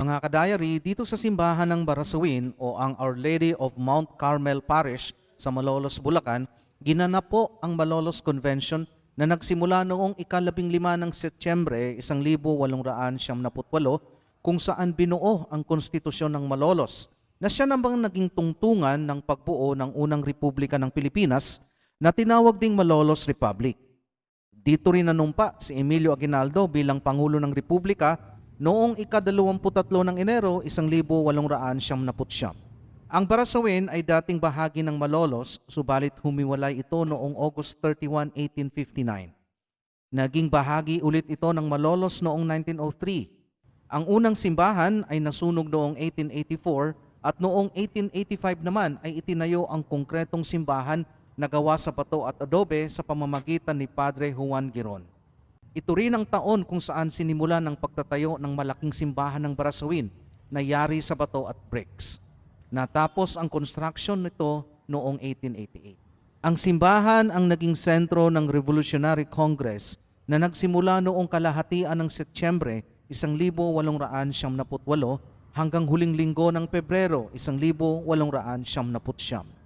Mga kadayari, dito sa simbahan ng Barasuin o ang Our Lady of Mount Carmel Parish sa Malolos, Bulacan, ginanap po ang Malolos Convention na nagsimula noong ikalabing lima ng Setyembre 1878 kung saan binuo ang konstitusyon ng Malolos na siya namang naging tungtungan ng pagbuo ng unang republika ng Pilipinas na tinawag ding Malolos Republic. Dito rin nanumpa si Emilio Aguinaldo bilang Pangulo ng Republika noong ika-23 ng Enero 1879. Ang Barasawin ay dating bahagi ng Malolos, subalit humiwalay ito noong August 31, 1859. Naging bahagi ulit ito ng Malolos noong 1903. Ang unang simbahan ay nasunog noong 1884 at noong 1885 naman ay itinayo ang konkretong simbahan na gawa sa bato at adobe sa pamamagitan ni Padre Juan Giron. Ito rin ang taon kung saan sinimulan ang pagtatayo ng malaking simbahan ng Barasawin na yari sa bato at bricks. Natapos ang construction nito noong 1888. Ang simbahan ang naging sentro ng Revolutionary Congress na nagsimula noong kalahatian ng Setyembre 1878 hanggang huling linggo ng Pebrero 1879.